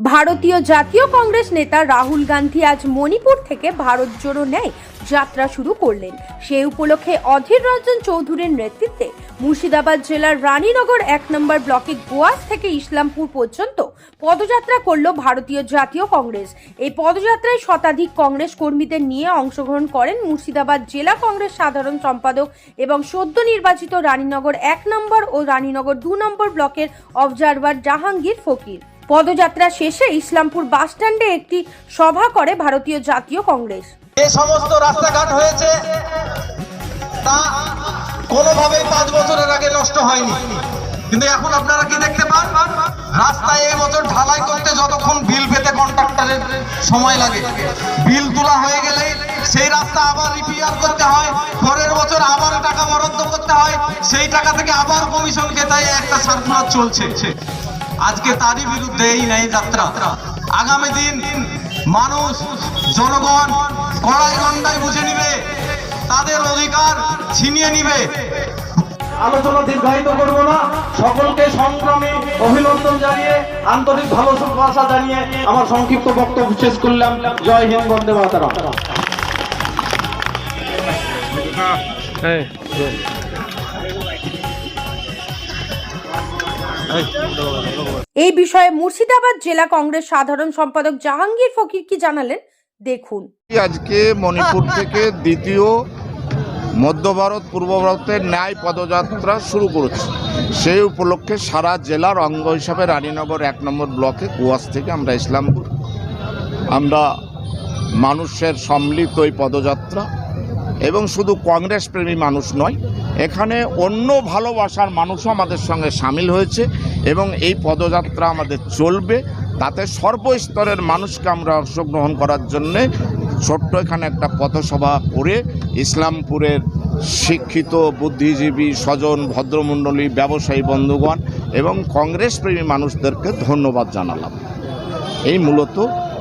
ভারতীয় জাতীয় কংগ্রেস নেতা রাহুল গান্ধী আজ মণিপুর থেকে ভারত জোড়ো নেয় যাত্রা শুরু করলেন। সেই উপলক্ষে অধীর রঞ্জন চৌধুরীর নেতৃত্বে মুর্শিদাবাদ জেলার রানীনগর এক নম্বর ব্লকে গোয়াস থেকে ইসলামপুর পর্যন্ত পদযাত্রা করল ভারতীয় জাতীয় কংগ্রেস। এই পদযাত্রায় শতাধিক কংগ্রেস কর্মীদের নিয়ে অংশগ্রহণ করেন মুর্শিদাবাদ জেলা কংগ্রেস সাধারণ সম্পাদক এবং সদ্য নির্বাচিত রানীনগর এক নম্বর ও রানীনগর দু নম্বর ব্লকের অবজারভার জাহাঙ্গীর ফকির। পদযাত্রা শেষে ইসলামপুর বাসস্ট্যান্ডে একটি সভা করে ভারতীয় জাতীয় কংগ্রেস। যে সমস্ত রাস্তাঘাট হয়েছে, তা কোনোভাবেই পাঁচ বছরের আগে নষ্ট হয়নি। কিন্তু এখন আপনারা কি দেখতে পান? রাস্তায় এই বছর ঢালাই করতে যতক্ষণ বিল পেতে কন্ট্রাক্টরের সময় লাগে। বিল তোলা হয়ে গেলে সেই রাস্তা আবার রিপেয়ার করতে হয়, পরের বছর আবার টাকা বরাদ্দ করতে হয়, সেই টাকা থেকে আবার কমিশন খেতায় একটা সার্কুলার চলছে। আজকে তারই বিরুদ্ধে এই ন্যায় যাত্রা। আগামী দিন মানুষ জনগণ কড়াই গন্ডায় বুঝে নিবে তাদের অধিকার ছিনিয়ে নিবে। আলোচনা দীর্ঘায়িত করব না সকলকে সংগ্রামী অভিনন্দন জানিয়ে আন্তরিক ভালোবাসা জানিয়ে আমার সংক্ষিপ্ত বক্তব্য শেষ করলাম। জয় হিন্দ বন্দে মাতারাম। এই বিষয়ে মুর্শিদাবাদ জেলা কংগ্রেস সাধারণ সম্পাদক জাহাঙ্গীর ফকির কি জানালেন, দেখুন। আজকে মণিপুর থেকে দ্বিতীয় মধ্য ভারত, পূর্ব ভারতের ন্যায় পদযাত্রা শুরু করেছে। সেই উপলক্ষে সারা জেলার অঙ্গ হিসাবে রানীনগর এক নম্বর ব্লকে, কুয়াশ থেকে আমরা ইসলামপুর। আমরা মানুষের সম্মিলিত এই পদযাত্রা এবং শুধু কংগ্রেস প্রেমী মানুষ নয় এখানে অন্য ভালোবাসার মানুষও আমাদের সঙ্গে সামিল হয়েছে এবং এই পদযাত্রা আমাদের চলবে। তাতে সর্বস্তরের মানুষকে আমরা অংশগ্রহণ করার জন্যে ছোট্ট এখানে একটা পথসভা করে ইসলামপুরের শিক্ষিত, বুদ্ধিজীবী, স্বজন, ভদ্রমণ্ডলী, ব্যবসায়ী বন্ধুগণ এবং কংগ্রেস প্রেমী মানুষদেরকে ধন্যবাদ জানালাম। এই মূলত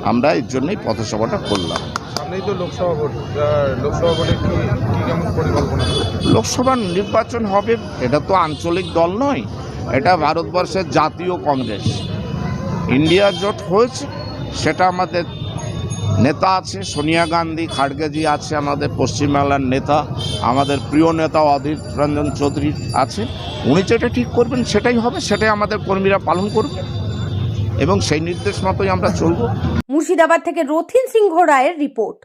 আমরা এর জন্যই পথসভাটা করলাম। লোকসভা নির্বাচন হবে এটা তো আঞ্চলিক দল নয় এটা ভারতবর্ষের জাতীয় কংগ্রেস। ইন্ডিয়া জোট হয়েছে সেটা আমাদের নেতা আছে সোনিয়া গান্ধী খাড়গেজি আছে আমাদের পশ্চিমবাংলার নেতা আমাদের প্রিয় নেতা অধীর রঞ্জন চৌধুরী আছে। উনি যেটা ঠিক করবেন সেটাই হবে সেটাই আমাদের কর্মীরা পালন করবে। এবং সেই নির্দেশ মতোই আমরা চলব। মুর্শিদাবাদ থেকে রথিন সিংহ রায়ের রিপোর্ট।